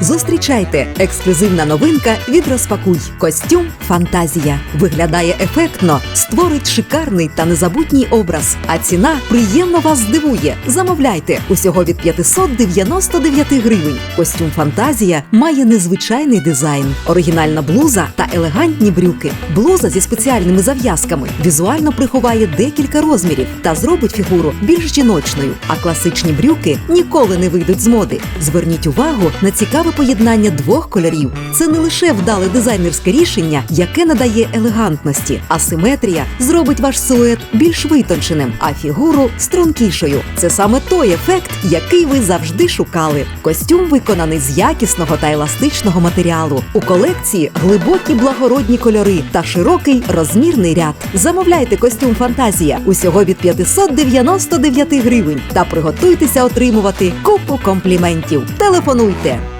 Зустрічайте ексклюзивна новинка від Розпакуй. Костюм Фантазія виглядає ефектно, створить шикарний та незабутній образ. А ціна приємно вас здивує. Замовляйте усього від 599 гривень. Костюм Фантазія має незвичайний дизайн, оригінальна блуза та елегантні брюки. Блуза зі спеціальними зав'язками візуально приховає декілька розмірів та зробить фігуру більш жіночною. А класичні брюки ніколи не вийдуть з моди. Зверніть увагу на цікаве поєднання двох кольорів. Це не лише вдале дизайнерське рішення, яке надає елегантності, а симетрія зробить ваш силует більш витонченим, а фігуру стрункішою. Це саме той ефект, який ви завжди шукали. Костюм виконаний з якісного та еластичного матеріалу. У колекції глибокі благородні кольори та широкий розмірний ряд. Замовляйте костюм Фантазія усього від 599 гривень та приготуйтеся отримувати купу компліментів. Телефонуйте